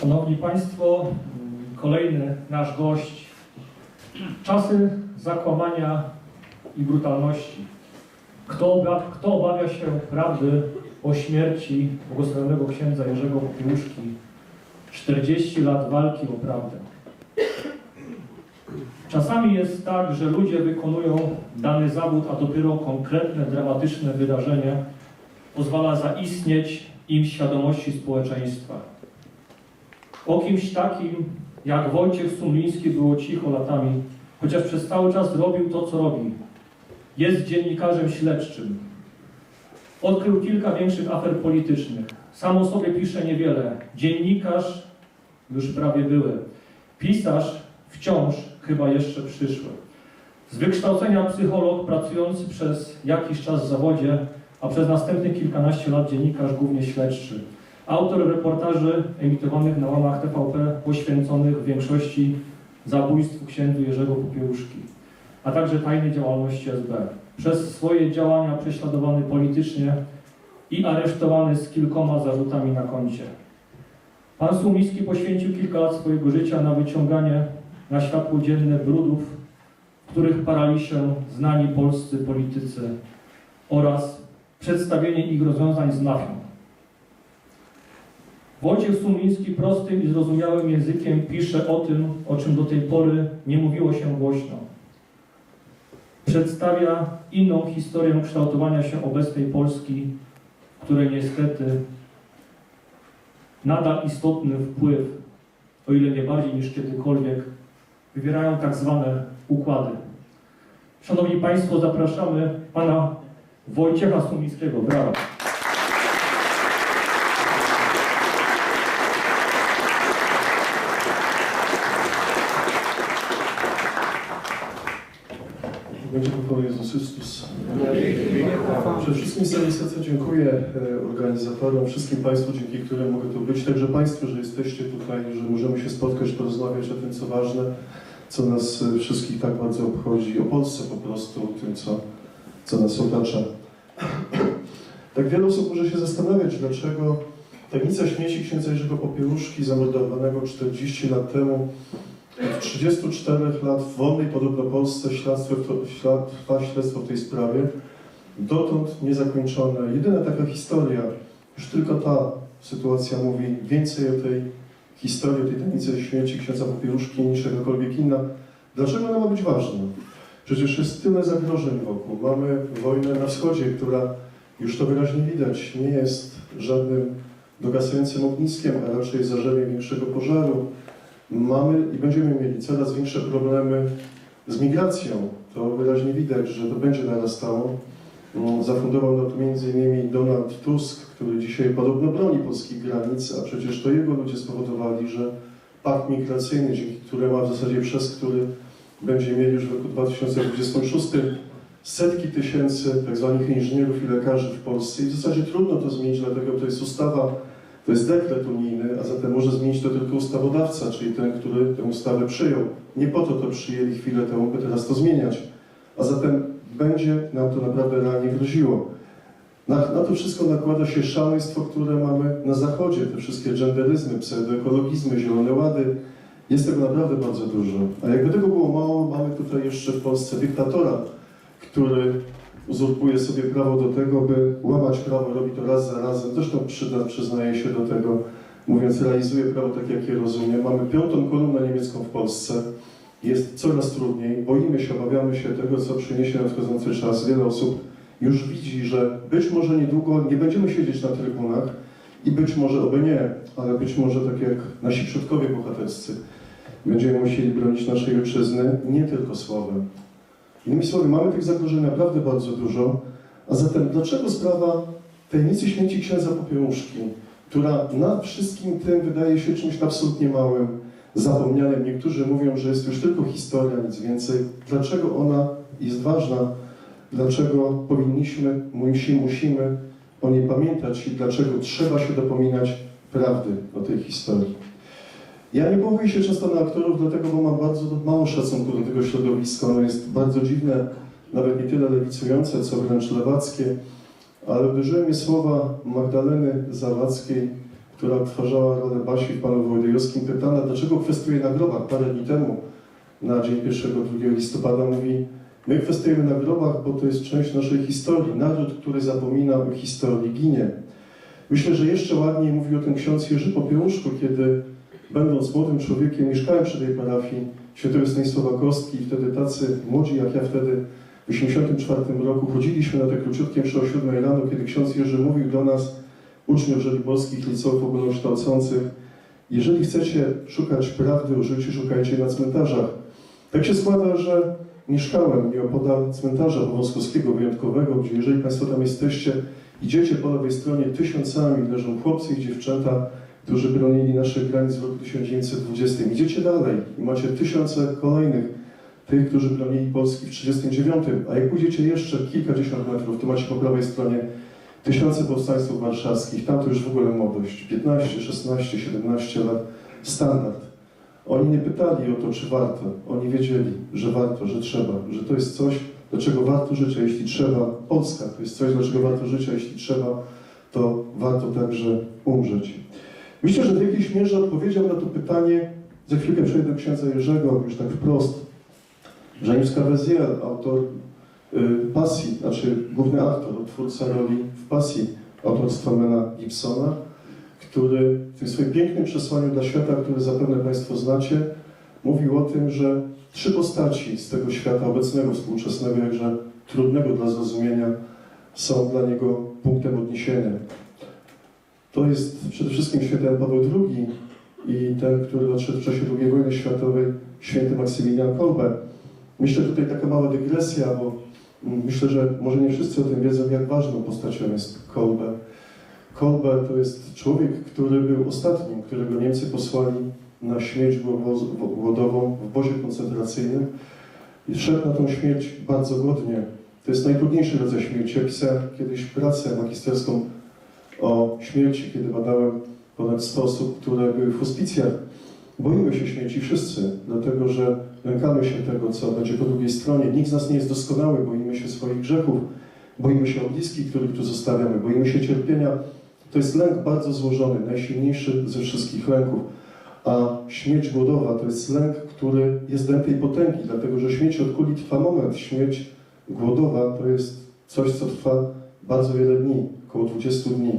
Szanowni Państwo, kolejny nasz gość. Czasy zakłamania i brutalności. Kto, obra- kto obawia się prawdy o śmierci błogosławionego księdza Jerzego Popiełuszki? 40 lat walki o prawdę. Czasami jest tak, że ludzie wykonują dany zawód, a dopiero konkretne, dramatyczne wydarzenie pozwala zaistnieć im świadomości społeczeństwa. O kimś takim jak Wojciech Sumliński było cicho latami, chociaż przez cały czas robił to, co robi. Jest dziennikarzem śledczym. Odkrył kilka większych afer politycznych. Sam o sobie pisze niewiele. Dziennikarz już prawie były. Pisarz wciąż chyba jeszcze przyszły. Z wykształcenia psycholog pracujący przez jakiś czas w zawodzie, a przez następnych kilkanaście lat dziennikarz głównie śledczy. Autor reportaży emitowanych na łamach TVP poświęconych w większości zabójstwu księdzu Jerzego Popiełuszki, a także tajnej działalności SB. Przez swoje działania prześladowany politycznie i aresztowany z kilkoma zarzutami na koncie. Pan Sumiński poświęcił kilka lat swojego życia na wyciąganie na światło dzienne brudów, w których parali się znani polscy politycy oraz przedstawienie ich rozwiązań z mafią. Wojciech Sumiński prostym i zrozumiałym językiem pisze o tym, o czym do tej pory nie mówiło się głośno. Przedstawia inną historię kształtowania się obecnej Polski, której niestety nadal istotny wpływ, o ile nie bardziej niż kiedykolwiek, wywierają tak zwane układy. Szanowni Państwo, zapraszamy Pana Wojciecha Sumińskiego. Brawo. Będzie pochwała Jezus Chrystus. Przede wszystkim z całej serca dziękuję e, organizatorom, wszystkim Państwu, dzięki którym mogę tu być, także Państwu, że jesteście tutaj, że możemy się spotkać, porozmawiać o tym, co ważne, co nas e, wszystkich tak bardzo obchodzi, o Polsce po prostu, o tym, co, co nas otacza. Tak wiele osób może się zastanawiać, dlaczego tajemnica śmieci księdza Jerzego Popiełuszki, zamordowanego 40 lat temu, od 34 lat w wolnej podobno Polsce śledztwo, trwa śledztwo w tej sprawie. Dotąd niezakończone. Jedyna taka historia, już tylko ta sytuacja mówi więcej o tej historii, o tej tajemnicy śmierci księdza Popiełuszki niż jakakolwiek inna. Dlaczego ona ma być ważna? Przecież jest tyle zagrożeń wokół. Mamy wojnę na wschodzie, która już to wyraźnie widać, nie jest żadnym dogasającym ogniskiem, a raczej zarzewiem większego pożaru. Mamy i będziemy mieli coraz większe problemy z migracją. To wyraźnie widać, że to będzie narastało. No, Zafundował na to m.in. Donald Tusk, który dzisiaj podobno broni polskich granic, a przecież to jego ludzie spowodowali, że pakt migracyjny, dzięki któremu, a w zasadzie przez który będzie mieli już w roku 2026 setki tysięcy tak zwanych inżynierów i lekarzy w Polsce. I w zasadzie trudno to zmienić, dlatego to jest ustawa to jest dekret unijny, a zatem może zmienić to tylko ustawodawca, czyli ten, który tę ustawę przyjął. Nie po to to przyjęli chwilę temu, by teraz to zmieniać. A zatem będzie nam to naprawdę realnie groziło. Na, na to wszystko nakłada się szaleństwo, które mamy na zachodzie, te wszystkie genderyzmy, pseudoekologizmy, zielone łady. Jest tego naprawdę bardzo dużo. A jakby tego było mało, mamy tutaj jeszcze w Polsce dyktatora, który uzurpuje sobie prawo do tego, by łamać prawo, robi to raz za razem. Zresztą przyda, przyznaje się do tego, mówiąc, realizuje prawo tak, jak je rozumie. Mamy piątą kolumnę niemiecką w Polsce. Jest coraz trudniej. Boimy się, obawiamy się tego, co przyniesie nadchodzący czas. Wiele osób już widzi, że być może niedługo nie będziemy siedzieć na trybunach i być może, oby nie, ale być może tak jak nasi przodkowie bohaterscy, będziemy musieli bronić naszej ojczyzny nie tylko słowem, Innymi słowy, mamy tych zagrożeń naprawdę bardzo dużo, a zatem dlaczego sprawa tajemnicy śmierci księdza Popiełuszki, która nad wszystkim tym wydaje się czymś absolutnie małym, zapomnianym, niektórzy mówią, że jest już tylko historia, nic więcej, dlaczego ona jest ważna, dlaczego powinniśmy, musimy, musimy o niej pamiętać? I dlaczego trzeba się dopominać prawdy o tej historii. Ja nie powołuję się często na aktorów, dlatego, bo mam bardzo mało szacunku do tego środowiska. Ono jest bardzo dziwne, nawet nie tyle lewicujące, co wręcz lewackie. Ale uderzyły mnie słowa Magdaleny Zawadzkiej, która odtwarzała rolę Basi w Panu Wołodyjowskim, pytana, dlaczego kwestuje na grobach parę dni temu, na dzień 1-2 listopada, mówi, my kwestujemy na grobach, bo to jest część naszej historii. Naród, który zapomina o historii, ginie. Myślę, że jeszcze ładniej mówił o tym ksiądz Jerzy Popiełuszko, kiedy będąc młodym człowiekiem mieszkałem przy tej parafii świętego Stanisława Kostki i wtedy tacy młodzi jak ja wtedy w 1984 roku chodziliśmy na te króciutkie msze o 7 rano, kiedy ksiądz Jerzy mówił do nas, uczniów żoliborskich liceów ogólnokształcących, jeżeli chcecie szukać prawdy o życiu, szukajcie na cmentarzach. Tak się składa, że mieszkałem nieopodal cmentarza Powązkowskiego wyjątkowego, gdzie jeżeli Państwo tam jesteście, idziecie po lewej stronie tysiącami leżą chłopcy i dziewczęta, którzy bronili naszych granic w roku 1920. Idziecie dalej i macie tysiące kolejnych tych, którzy bronili Polski w 1939. A jak pójdziecie jeszcze kilkadziesiąt metrów, to macie po prawej stronie tysiące powstańców warszawskich. Tam to już w ogóle młodość. 15, 16, 17 lat. Standard. Oni nie pytali o to, czy warto. Oni wiedzieli, że warto, że trzeba, że to jest coś, dlaczego warto żyć, a jeśli trzeba, Polska to jest coś, dlaczego warto żyć, a jeśli trzeba, to warto także umrzeć. Myślę, że w jakiejś mierze odpowiedział na to pytanie, za chwilkę przejdę do księdza Jerzego, już tak wprost. James Caviezel, autor y, Pasji, znaczy główny aktor, twórca roli w Pasji autorstwa Mela Gibsona, który w tym swoim pięknym przesłaniu dla świata, które zapewne Państwo znacie, mówił o tym, że trzy postaci z tego świata obecnego, współczesnego, jakże trudnego dla zrozumienia, są dla niego punktem odniesienia. To jest przede wszystkim święty Paweł II i ten, który odszedł w czasie II wojny światowej, święty Maksymilian Kolbe. Myślę tutaj taka mała dygresja, bo mm, myślę, że może nie wszyscy o tym wiedzą, jak ważną postacią jest Kolbe. Kolbe to jest człowiek, który był ostatnim, którego Niemcy posłali na śmierć głodową w obozie koncentracyjnym i szedł na tą śmierć bardzo godnie. To jest najtrudniejszy rodzaj śmierci. Ja pisałem kiedyś pracę magisterską o śmierci, kiedy badałem ponad 100 osób, które były w hospicjach. Boimy się śmierci wszyscy, dlatego że lękamy się tego, co będzie po drugiej stronie. Nikt z nas nie jest doskonały, boimy się swoich grzechów, boimy się o bliskich, których tu zostawiamy, boimy się cierpienia. To jest lęk bardzo złożony, najsilniejszy ze wszystkich lęków. A śmierć głodowa to jest lęk, który jest lęk tej potęgi, dlatego że śmierć od kuli trwa moment. Śmierć głodowa to jest coś, co trwa bardzo wiele dni, około 20 dni.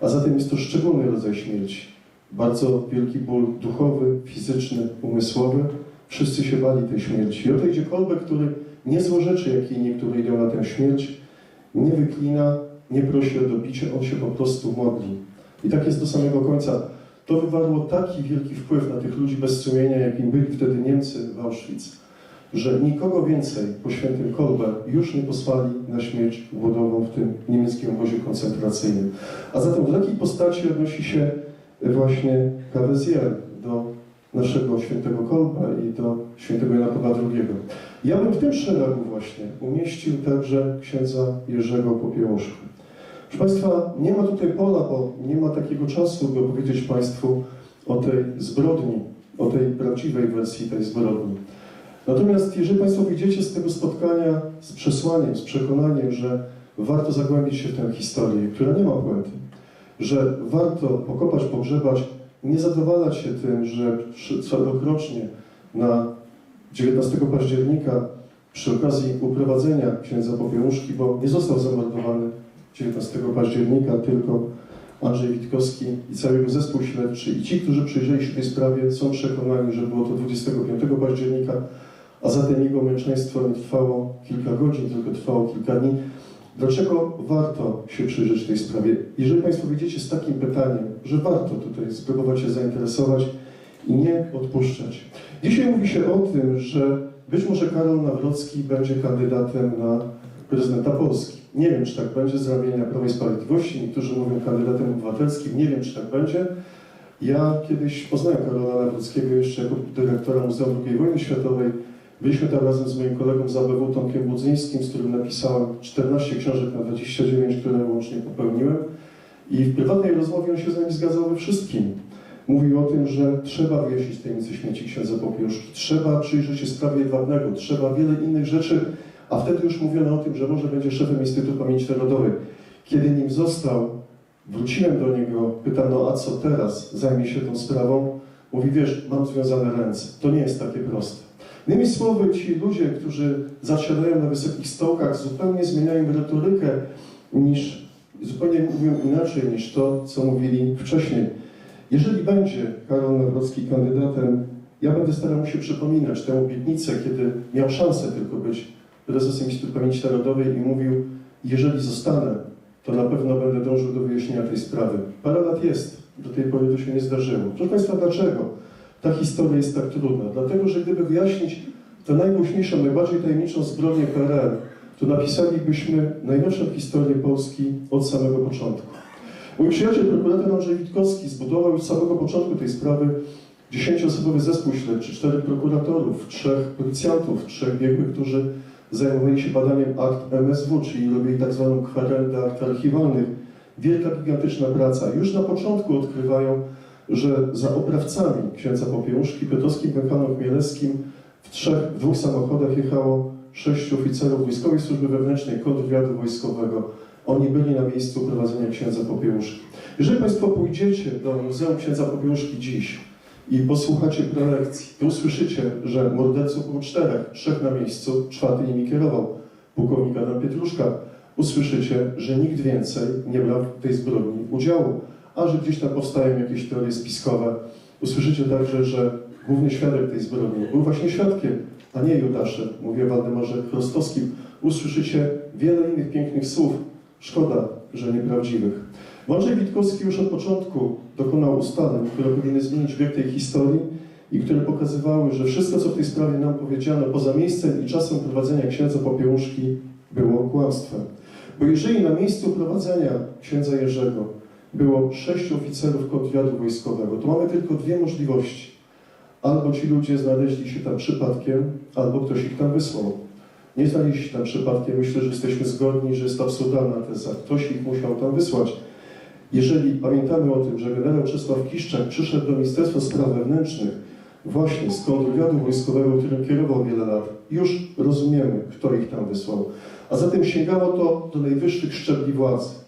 A zatem jest to szczególny rodzaj śmierci. Bardzo wielki ból duchowy, fizyczny, umysłowy. Wszyscy się bali tej śmierci. I oto idzie kolbę, który nie złorzeczy, jak i niektórzy idą na tę śmierć, nie wyklina, nie prosi o dobicie, on się po prostu modli. I tak jest do samego końca. To wywarło taki wielki wpływ na tych ludzi bez sumienia, jakim byli wtedy Niemcy w Auschwitz, że nikogo więcej po świętym Kolbe już nie posłali na śmierć głodową w tym niemieckim obozie koncentracyjnym. A zatem do takiej postaci odnosi się właśnie Caviezel do naszego świętego Kolba i do świętego Jana Pawła II. Ja bym w tym szeregu właśnie umieścił także księdza Jerzego Popiełuszka. Proszę Państwa, nie ma tutaj pola, bo nie ma takiego czasu, by powiedzieć Państwu o tej zbrodni, o tej prawdziwej wersji tej zbrodni. Natomiast jeżeli Państwo wyjdziecie z tego spotkania z przesłaniem, z przekonaniem, że warto zagłębić się w tę historię, która nie ma puenty, że warto pokopać, pogrzebać, nie zadowalać się tym, że corocznie na 19 października przy okazji uprowadzenia księdza Popiełuszki, bo nie został zamordowany 19 października, tylko Andrzej Witkowski i cały jego zespół śledczy i ci, którzy przyjrzeli się tej sprawie, są przekonani, że było to 25 października, a zatem jego męczeństwo nie trwało kilka godzin, tylko trwało kilka dni. Dlaczego warto się przyjrzeć tej sprawie? Jeżeli Państwo wyjdziecie z takim pytaniem, że warto tutaj spróbować się zainteresować i nie odpuszczać. Dzisiaj mówi się o tym, że być może Karol Nawrocki będzie kandydatem na prezydenta Polski. Nie wiem, czy tak będzie z ramienia Prawa i Sprawiedliwości. Niektórzy mówią kandydatem obywatelskim. Nie wiem, czy tak będzie. Ja kiedyś poznałem Karola Nawrockiego jeszcze jako dyrektora Muzeum II Wojny Światowej. Byliśmy tam razem z moim kolegą z ABW Tomkiem Budzyńskim, z którym napisałem 14 książek na 29, które łącznie popełniłem. I w prywatnej rozmowie on się z nami zgadzał we wszystkim. Mówił o tym, że trzeba wyjaśnić tajemnicę śmieci księdza Popiełuszki, trzeba przyjrzeć się sprawie Jedwabnego, trzeba wiele innych rzeczy, a wtedy już mówiono o tym, że może będzie szefem Instytutu Pamięci Narodowej. Kiedy nim został, Wróciłem do niego, pytam, no a co teraz? Zajmie się tą sprawą? Mówi, wiesz, mam związane ręce. To nie jest takie proste. Innymi słowy, ci ludzie, którzy zasiadają na wysokich stołkach, zupełnie zmieniają retorykę niż, zupełnie mówią inaczej niż to, co mówili wcześniej. Jeżeli będzie Karol Nawrocki kandydatem, ja będę starał się przypominać tę obietnicę, kiedy miał szansę tylko być prezesem Instytutu Pamięci Narodowej i mówił, jeżeli zostanę, to na pewno będę dążył do wyjaśnienia tej sprawy. Parę lat jest, do tej pory to się nie zdarzyło. Proszę Państwa, dlaczego ta historia jest tak trudna? Dlatego, że gdyby wyjaśnić tę najgłośniejszą, najbardziej tajemniczą zbrodnię PRL, to napisalibyśmy najnowszą historię Polski od samego początku. Mój przyjaciel, prokurator Andrzej Witkowski, zbudował już z samego początku tej sprawy dziesięcioosobowy zespół śledczy, czterech prokuratorów, trzech policjantów, trzech biegłych, którzy zajmowali się badaniem akt MSW, czyli robili tak zwaną akt archiwalnych. Wielka, gigantyczna praca. Już na początku odkrywają, że za oprawcami księdza Popiełuszki, Piotrowskim, Pękaną, Chmielewskim w trzech, dwóch samochodach jechało sześciu oficerów Wojskowej Służby Wewnętrznej, kontrwywiadu wojskowego. Oni byli na miejscu prowadzenia księdza Popiełuszki. Jeżeli Państwo pójdziecie do Muzeum Księdza Popiełuszki dziś i posłuchacie prelekcji, to usłyszycie, że morderców było czterech, trzech na miejscu, czwarty nimi kierował, pułkownik Adam Pietruszka. Usłyszycie, że nikt więcej nie brał w tej zbrodni udziału, a że gdzieś tam powstają jakieś teorie spiskowe. Usłyszycie także, że główny świadek tej zbrodni był właśnie świadkiem, a nie Judaszem, mówię Waldemarze Chrostowskim. Usłyszycie wiele innych pięknych słów, szkoda, że nieprawdziwych. Andrzej Witkowski już od początku dokonał ustaleń, które powinny zmienić bieg tej historii i które pokazywały, że wszystko, co w tej sprawie nam powiedziano, poza miejscem i czasem prowadzenia księdza Popiełuszki, było kłamstwem. Bo jeżeli na miejscu prowadzenia księdza Jerzego było sześciu oficerów kontrwywiadu wojskowego, to mamy tylko dwie możliwości. Albo ci ludzie znaleźli się tam przypadkiem, albo ktoś ich tam wysłał. Nie znaleźli się tam przypadkiem. Myślę, że jesteśmy zgodni, że jest absurdalna teza. Ktoś ich musiał tam wysłać. Jeżeli pamiętamy o tym, że generał Czesław Kiszczak przyszedł do Ministerstwa Spraw Wewnętrznych właśnie z kontrwywiadu wojskowego, którym kierował wiele lat, już rozumiemy, kto ich tam wysłał. A zatem sięgało to do najwyższych szczebli władzy.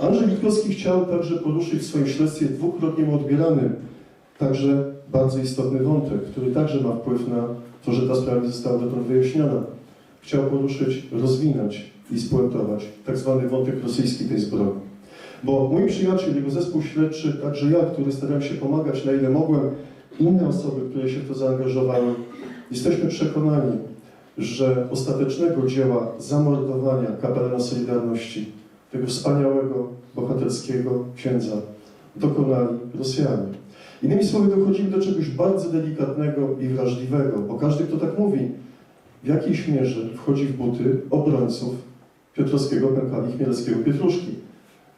Andrzej Witkowski chciał także poruszyć w swoim śledztwie dwukrotnie odbieranym także bardzo istotny wątek, który także ma wpływ na to, że ta sprawa nie została dotąd wyjaśniona. Chciał poruszyć, rozwinąć i spuentować tak zwany wątek rosyjski tej zbrodni. Bo mój przyjaciel, jego zespół śledczy, także ja, który starałem się pomagać na ile mogłem, inne osoby, które się w to zaangażowały, jesteśmy przekonani, że ostatecznego dzieła zamordowania kapelana Solidarności, tego wspaniałego, bohaterskiego księdza, dokonali Rosjanie. Innymi słowy, dochodzimy do czegoś bardzo delikatnego i wrażliwego, bo każdy, kto tak mówi, w jakiejś mierze wchodzi w buty obrońców Piotrowskiego, Pękali, Chmielewskiego, Pietruszki.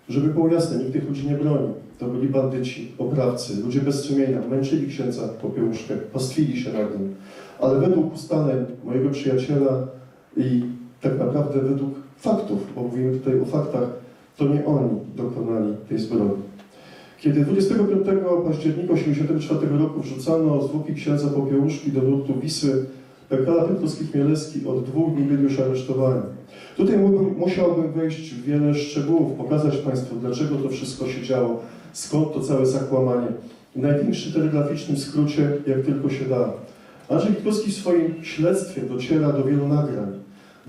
Żeby było jasne, nikt tych ludzi nie broni. To byli bandyci, oprawcy, ludzie bez sumienia, męczyli księdza Popiełuszkę, pastwili się nad nim. Ale według ustaleń mojego przyjaciela i tak naprawdę według faktów, bo mówimy tutaj o faktach, to nie oni dokonali tej zbrodni. Kiedy 25 października 1984 roku wrzucano zwłoki księdza Popiełuszki do nurtu Wisły, PKL Piotrowski Chmielewski od dwóch dni byli już aresztowani. Tutaj mógłbym, musiałbym wejść w wiele szczegółów, pokazać Państwu, dlaczego to wszystko się działo, skąd to całe zakłamanie. W największym telegraficznym skrócie, jak tylko się da. Andrzej Witkowski w swoim śledztwie dociera do wielu nagrań.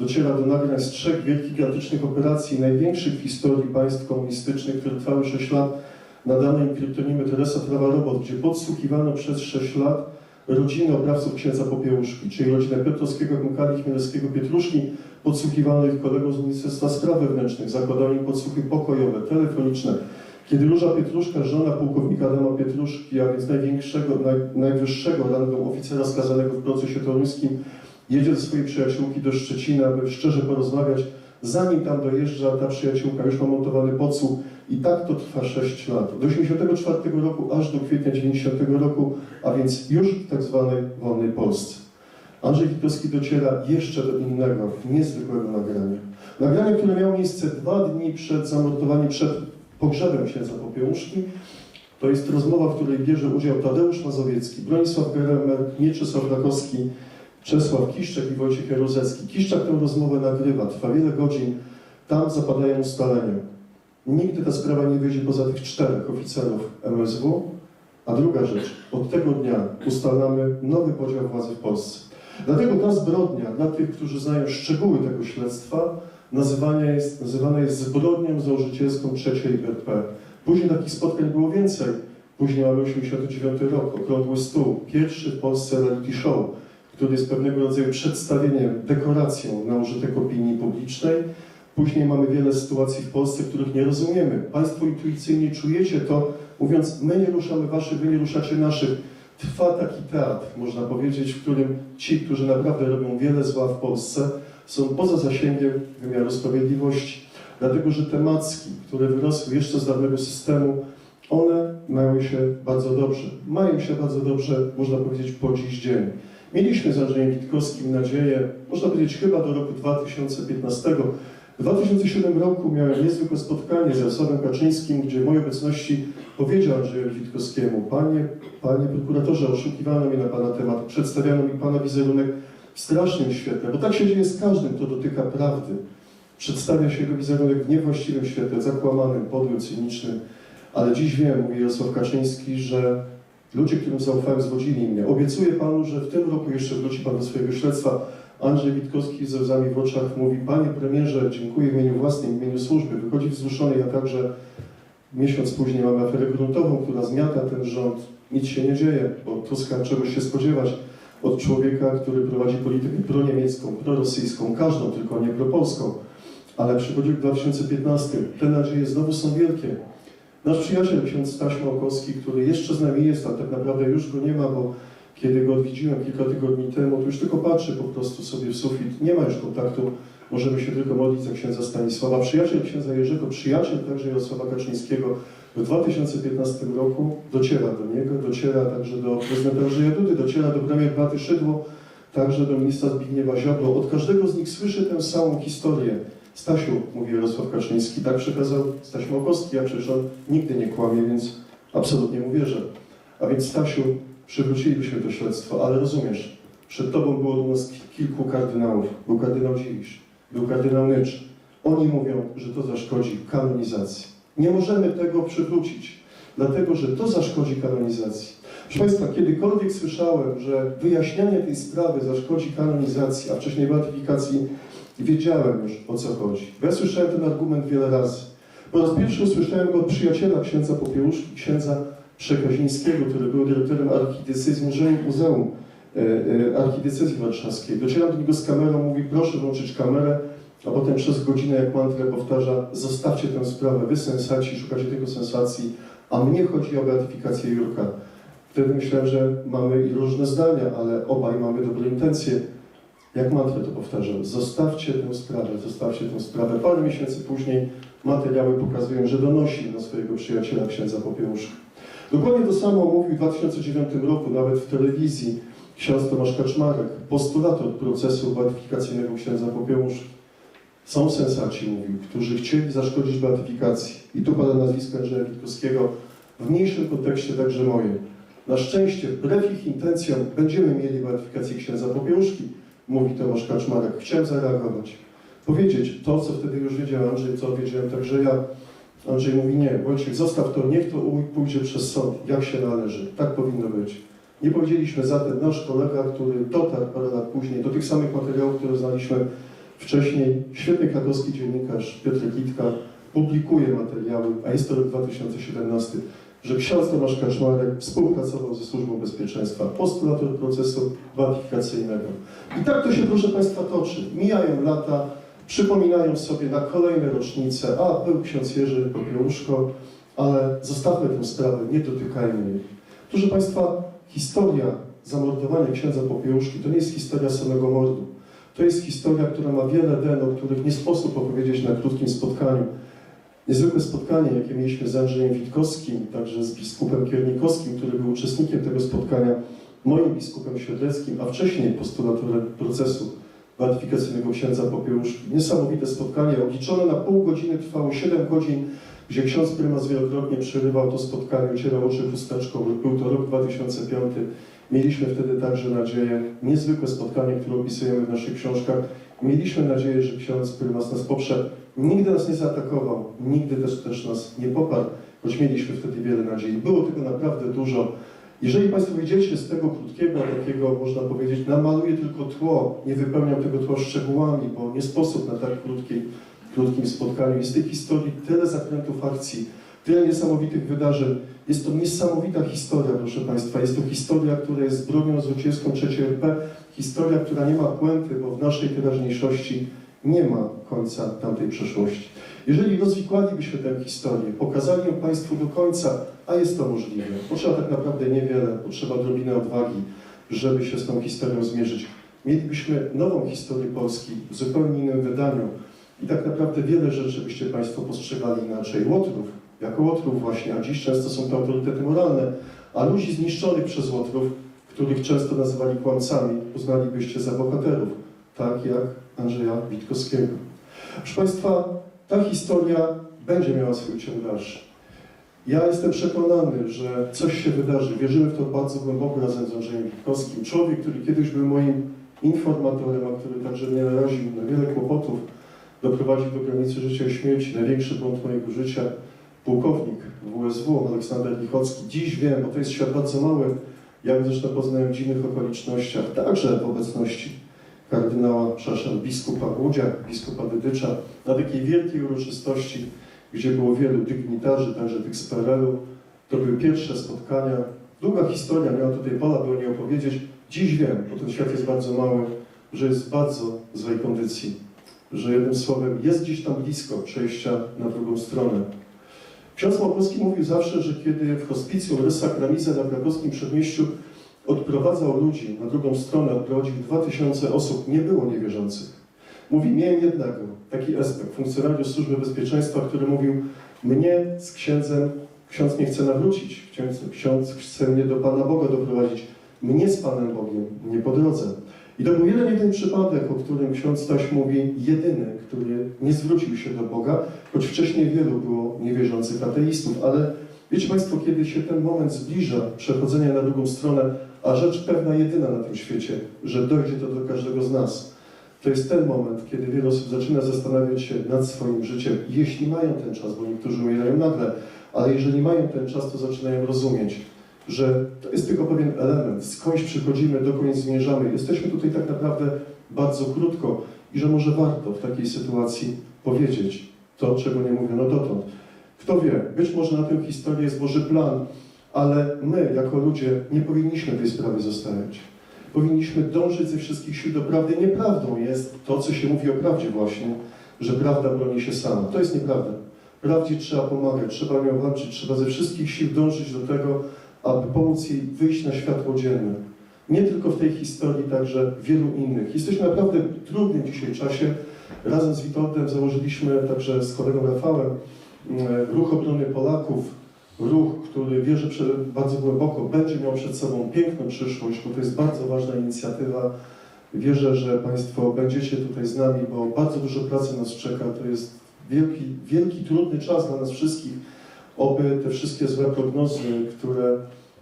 Dociera do nagrań z trzech wielkich, gigantycznych operacji, największych w historii państw komunistycznych, które trwały 6 lat, nadane im kryptonimy Teresa Prawa Robot, gdzie podsłuchiwano przez 6 lat rodziny oprawców księdza Popiełuszki, czyli rodzinę Piotrowskiego, Kmukali, Chmielewskiego, Pietruszki, podsłuchiwano ich kolegów z Ministerstwa Spraw Wewnętrznych, zakładano im podsłuchy pokojowe, telefoniczne. Kiedy Róża Pietruszka, żona pułkownika Adama Pietruszki, a więc największego, naj, najwyższego rangą oficera skazanego w procesie toruńskim, jedzie ze swojej przyjaciółki do Szczecina, aby szczerze porozmawiać, zanim tam dojeżdża, ta przyjaciółka już ma montowany podsłuch i tak to trwa 6 lat. Od 1984 roku aż do kwietnia 90 roku, a więc już w tak zwanej wolnej Polsce. Andrzej Witkowski dociera jeszcze do innego, niezwykłego nagrania. Nagranie, które miało miejsce dwa dni przed zamordowaniem, przed pogrzebem księdza Popiełuszki. To jest rozmowa, w której bierze udział Tadeusz Mazowiecki, Bronisław Geremer, Mieczysław Rakowski, Czesław Kiszczak i Wojciech Jaruzecki. Kiszczak tę rozmowę nagrywa, trwa wiele godzin. Tam zapadają ustalenia. Nigdy ta sprawa nie wyjdzie poza tych czterech oficerów MSW. A druga rzecz, od tego dnia ustalamy nowy podział władzy w Polsce. Dlatego ta zbrodnia, dla tych, którzy znają szczegóły tego śledztwa, nazywana jest, nazywana jest zbrodnią założycielską trzeciej RP. Później takich spotkań było więcej. Później mamy 89 rok, okrągły stół, pierwszy w Polsce reality show, który jest pewnego rodzaju przedstawieniem, dekoracją na użytek opinii publicznej. Później mamy wiele sytuacji w Polsce, których nie rozumiemy. Państwo intuicyjnie czujecie to, mówiąc, my nie ruszamy waszych, wy nie ruszacie naszych. Trwa taki teatr, można powiedzieć, w którym ci, którzy naprawdę robią wiele zła w Polsce, są poza zasięgiem wymiaru sprawiedliwości. Dlatego, że te macki, które wyrosły jeszcze z dawnego systemu, one mają się bardzo dobrze. Mają się bardzo dobrze, można powiedzieć, po dziś dzień. Mieliśmy z Andrzejem Witkowskim nadzieję, można powiedzieć chyba do roku 2015. W 2007 roku miałem niezwykłe spotkanie z Jarosławem Kaczyńskim, gdzie w mojej obecności powiedział Andrzejowi Witkowskiemu, panie, panie prokuratorze, oszukiwano mnie na pana temat, przedstawiano mi pana wizerunek w strasznym świetle, bo tak się dzieje z każdym, kto dotyka prawdy. Przedstawia się jego wizerunek w niewłaściwym świetle, zakłamanym, podłym, cynicznym. Ale dziś wiem, mówi Jarosław Kaczyński, że ludzie, którym zaufałem, zwodzili mnie. Obiecuję panu, że w tym roku jeszcze wróci pan do swojego śledztwa. Andrzej Witkowski ze łzami w oczach mówi, panie premierze, dziękuję w imieniu własnym, w imieniu służby. Wychodzi wzruszony, ja także. Miesiąc później mamy aferę gruntową, która zmiata ten rząd. Nic się nie dzieje, bo Tuska czegoś się spodziewać od człowieka, który prowadzi politykę proniemiecką, prorosyjską, każdą, tylko nie propolską. Ale przychodził w 2015. Te nadzieje znowu są wielkie. Nasz przyjaciel, ksiądz Staś Małkowski, który jeszcze z nami jest, a tak naprawdę już go nie ma, bo kiedy go odwiedziłem kilka tygodni temu, to już tylko patrzy po prostu sobie w sufit. Nie ma już kontaktu, możemy się tylko modlić za księdza Stanisława. Przyjaciel księdza Jerzego, przyjaciel także Jarosława Kaczyńskiego w 2015 roku dociera do niego, dociera także do prezydenta Andrzeja Dudy, dociera do premier Beaty Szydło, także do ministra Zbigniewa Ziobro. Od każdego z nich słyszę tę samą historię. Stasiu, mówi Jarosław Kaczyński, tak przekazał Staś Małkowski, a przecież on nigdy nie kłamie, więc absolutnie mu wierzę. A więc Stasiu, przywrócilibyśmy to śledztwo, ale rozumiesz, przed tobą było u nas kilku kardynałów. Był kardynał Dziwisz, był kardynał Nycz. Oni mówią, że to zaszkodzi kanonizacji. Nie możemy tego przywrócić, dlatego że to zaszkodzi kanonizacji. Proszę Państwa, kiedykolwiek słyszałem, że wyjaśnianie tej sprawy zaszkodzi kanonizacji, a wcześniej beatyfikacji, wiedziałem już o co chodzi. Ja słyszałem ten argument wiele razy. Po raz pierwszy usłyszałem go od przyjaciela księdza Popiełuszki, księdza Przekazińskiego, który był dyrektorem archidiecezji, muzeum, e, e, archidiecezji warszawskiej. Docieram do niego z kamerą, mówi proszę włączyć kamerę, a potem przez godzinę jak mantrę powtarza zostawcie tę sprawę, wy sensaci, szukacie tylko sensacji, a mnie chodzi o beatyfikację Jurka. Wtedy myślałem, że mamy i różne zdania, ale obaj mamy dobre intencje. Jak mantrę to powtarzam, zostawcie tę sprawę, zostawcie tę sprawę. Parę miesięcy później materiały pokazują, że donosi na swojego przyjaciela księdza Popiełuszka. Dokładnie to samo mówił w 2009 roku, nawet w telewizji, ksiądz Tomasz Kaczmarek, postulator procesu beatyfikacyjnego księdza Popiełuszki. Są sensaci, mówił, którzy chcieli zaszkodzić beatyfikacji. I tu pada nazwisko Andrzeja Witkowskiego, w mniejszym kontekście także moje. Na szczęście, wbrew ich intencjom, będziemy mieli beatyfikację księdza Popiełuszki, mówi Tomasz Kaczmarek. Chciałem zareagować. Powiedzieć to, co wtedy już wiedział Andrzej, co wiedziałem także ja. Andrzej mówi, nie, Wojciech, zostaw to, niech to pójdzie przez sąd, jak się należy. Tak powinno być. Nie powiedzieliśmy zatem, nasz kolega, który dotarł parę lat później do tych samych materiałów, które znaliśmy wcześniej, świetny krakowski dziennikarz Piotr Kitka publikuje materiały, a jest to rok 2017, że ksiądz Tomasz Kaczmarek współpracował ze Służbą Bezpieczeństwa, postulator procesu beatyfikacyjnego. I tak to się, proszę Państwa, toczy. Mijają lata, przypominają sobie na kolejne rocznice, a był ksiądz Jerzy Popiełuszko, ale zostawmy tę sprawę, nie dotykajmy jej. Proszę Państwa, historia zamordowania księdza Popiełuszki to nie jest historia samego mordu. To jest historia, która ma wiele den, o których nie sposób opowiedzieć na krótkim spotkaniu. Niezwykłe spotkanie, jakie mieliśmy z Andrzejem Witkowskim, także z biskupem Kiernikowskim, który był uczestnikiem tego spotkania, moim biskupem Siedleckim, a wcześniej postulatorem procesu beatyfikacyjnego księdza Popiełuszki. Niesamowite spotkanie, obliczone na pół godziny, trwało 7 godzin, gdzie ksiądz prymas wielokrotnie przerywał to spotkanie, ocierał oczy chusteczką. Był to rok 2005. Mieliśmy wtedy także nadzieję, niezwykłe spotkanie, które opisujemy w naszych książkach. Mieliśmy nadzieję, że ksiądz prymas nas poprze. Nigdy nas nie zaatakował, nigdy też, też nas nie poparł, choć mieliśmy wtedy wiele nadziei. Było tego naprawdę dużo. Jeżeli Państwo wyjdziecie z tego krótkiego, takiego można powiedzieć, namaluję tylko tło, nie wypełniam tego tła szczegółami, bo nie sposób na tak krótkiej, krótkim spotkaniu. Jest tej historii tyle zakrętów akcji, tyle niesamowitych wydarzeń. Jest to niesamowita historia, proszę Państwa. Jest to historia, która jest zbrodnią złodziejską III RP, historia, która nie ma puenty, bo w naszej teraźniejszości nie ma końca tamtej przeszłości. Jeżeli rozwikłalibyśmy tę historię, pokazali ją Państwu do końca, a jest to możliwe, potrzeba tak naprawdę niewiele, potrzeba odrobinę odwagi, żeby się z tą historią zmierzyć. Mielibyśmy nową historię Polski w zupełnie innym wydaniu i tak naprawdę wiele rzeczy byście Państwo postrzegali inaczej. Łotrów, jako Łotrów właśnie, a dziś często są to autorytety moralne, a ludzi zniszczonych przez Łotrów, których często nazywali kłamcami, uznalibyście za bohaterów, tak jak Andrzeja Witkowskiego. Proszę Państwa, ta historia będzie miała swój ciąg dalszy. Ja jestem przekonany, że coś się wydarzy. Wierzymy w to bardzo głęboko razem z Andrzejem Witkowskim. Człowiek, który kiedyś był moim informatorem, a który także mnie naraził na wiele kłopotów, doprowadził do granicy życia i śmierci. Największy błąd mojego życia. Pułkownik WSW, Aleksander Lichocki. Dziś wiem, bo to jest świat bardzo mały, jak zresztą poznałem w dziwnych okolicznościach, także w obecności kardynała, przepraszam, biskupa Łudzia, biskupa Dydycza, na takiej wielkiej uroczystości, gdzie było wielu dygnitarzy, także tych z PRL-u. To były pierwsze spotkania. Długa historia, miałem tutaj pola, by o niej opowiedzieć. Dziś wiem, bo ten świat jest bardzo mały, że jest w bardzo złej kondycji, że jednym słowem jest gdzieś tam blisko przejścia na drugą stronę. Ksiądz Małkowski mówił zawsze, że kiedy w hospicjum Rysa Kramiza na krakowskim przedmieściu odprowadzał ludzi na drugą stronę, odprowadził 2000 osób, nie było niewierzących. Mówi, miałem jednego, taki aspekt, funkcjonariusz Służby Bezpieczeństwa, który mówił, mnie z księdzem, ksiądz nie chce nawrócić, ksiądz, ksiądz chce mnie do Pana Boga doprowadzić, mnie z Panem Bogiem, nie po drodze. I to był jeden, jeden przypadek, o którym ksiądz Staś mówi, jedyny, który nie zwrócił się do Boga, choć wcześniej wielu było niewierzących ateistów, ale wiecie Państwo, kiedy się ten moment zbliża, przechodzenia na drugą stronę, a rzecz pewna jedyna na tym świecie, że dojdzie to do każdego z nas, to jest ten moment, kiedy wiele osób zaczyna zastanawiać się nad swoim życiem, jeśli mają ten czas, bo niektórzy umierają nagle, ale jeżeli mają ten czas, to zaczynają rozumieć, że to jest tylko pewien element, skądś przychodzimy, dokąd zmierzamy. Jesteśmy tutaj tak naprawdę bardzo krótko i że może warto w takiej sytuacji powiedzieć to, czego nie mówiono dotąd. Kto wie, być może na tę historię jest Boży plan, ale my, jako ludzie, nie powinniśmy tej sprawy zostawiać. Powinniśmy dążyć ze wszystkich sił do prawdy. Nieprawdą jest to, co się mówi o prawdzie właśnie, że prawda broni się sama. To jest nieprawda. Prawdzie trzeba pomagać, trzeba nią walczyć, trzeba ze wszystkich sił dążyć do tego, aby pomóc jej wyjść na światło dzienne. Nie tylko w tej historii, także w wielu innych. Jesteśmy naprawdę w trudnym dzisiaj czasie. Razem z Witoldem założyliśmy, także z kolegą Rafałem, mm, Ruch Obrony Polaków, ruch, który wierzy prze- bardzo głęboko, będzie miał przed sobą piękną przyszłość, bo to jest bardzo ważna inicjatywa. Wierzę, że Państwo będziecie tutaj z nami, bo bardzo dużo pracy nas czeka. To jest wielki, wielki, trudny czas dla nas wszystkich. Oby te wszystkie złe prognozy, które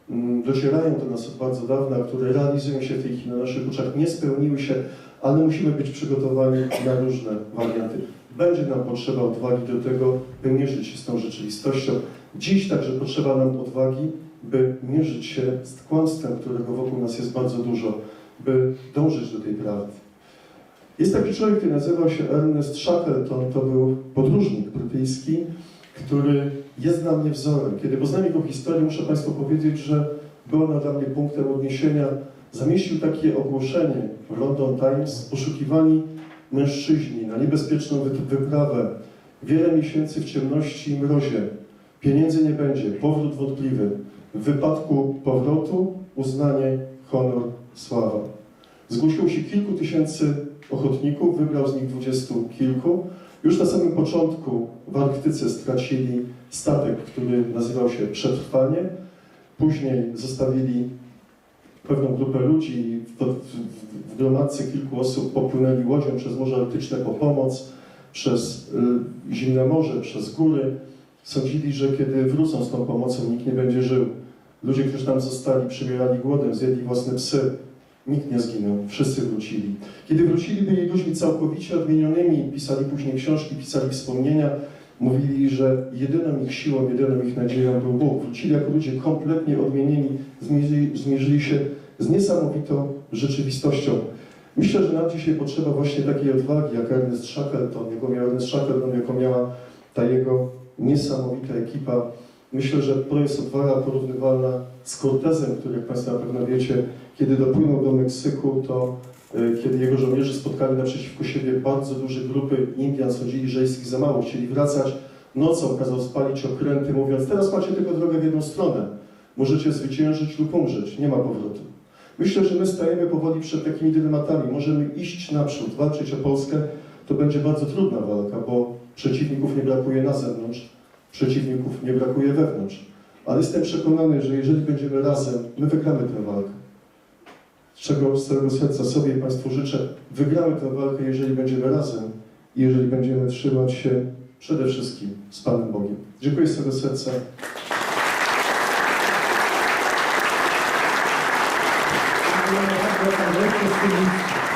mm, docierają do nas od bardzo dawna, które realizują się w tej chwili na naszych oczach, nie spełniły się, ale musimy być przygotowani na różne warianty. Będzie nam potrzeba odwagi do tego, by mierzyć się z tą rzeczywistością. Dziś także potrzeba nam odwagi, by mierzyć się z kłamstwem, którego wokół nas jest bardzo dużo, by dążyć do tej prawdy. Jest taki człowiek, który nazywał się Ernest Shackleton, to był podróżnik brytyjski, który jest dla mnie wzorem. Kiedy poznałem jego historię, muszę Państwu powiedzieć, że był ona dla mnie punktem odniesienia. Zamieścił takie ogłoszenie w London Times, poszukiwani mężczyźni na niebezpieczną wy- wyprawę, wiele miesięcy w ciemności i mrozie, Pieniędzy nie będzie, powrót wątpliwy. W wypadku powrotu uznanie, honor, sława. Zgłosiło się kilku tysięcy ochotników, wybrał z nich dwudziestu kilku. Już na samym początku w Arktyce stracili statek, który nazywał się Przetrwanie. Później zostawili pewną grupę ludzi i w, w, w gromadce kilku osób popłynęli łodzią przez Morze Arktyczne po pomoc, przez y, zimne morze, przez góry. Sądzili, że kiedy wrócą z tą pomocą, nikt nie będzie żył. Ludzie, którzy tam zostali, przymierali głodem, zjedli własne psy. nikt nie zginął, wszyscy wrócili. Kiedy wrócili, byli ludźmi całkowicie odmienionymi, pisali później książki, pisali wspomnienia, mówili, że jedyną ich siłą, jedyną ich nadzieją był Bóg. Wrócili jako ludzie kompletnie odmienieni, zmierzyli, zmierzyli się z niesamowitą rzeczywistością. Myślę, że nam dzisiaj potrzeba właśnie takiej odwagi, jak Ernest Shackleton, jaką miał Ernest Shackleton, jaką miała ta jego niesamowita ekipa. Myślę, że to jest odwaga porównywalna z Cortezem, który, jak Państwo na pewno wiecie, kiedy dopłynął do Meksyku, to y, kiedy jego żołnierze spotkali naprzeciwko siebie bardzo duże grupy Indian, sądzili, że jest ich za mało, chcieli wracać nocą, kazał spalić okręty, mówiąc, teraz macie tylko drogę w jedną stronę. Możecie zwyciężyć lub umrzeć, nie ma powrotu. Myślę, że my stajemy powoli przed takimi dylematami. Możemy iść naprzód, walczyć o Polskę. To będzie bardzo trudna walka, bo przeciwników nie brakuje na zewnątrz, przeciwników nie brakuje wewnątrz. Ale jestem przekonany, że jeżeli będziemy razem, my wygramy tę walkę. Z czego z całego serca sobie i Państwu życzę, wygramy tę walkę, jeżeli będziemy razem i jeżeli będziemy trzymać się przede wszystkim z Panem Bogiem. Dziękuję z całego serca. Wojciech Stylic.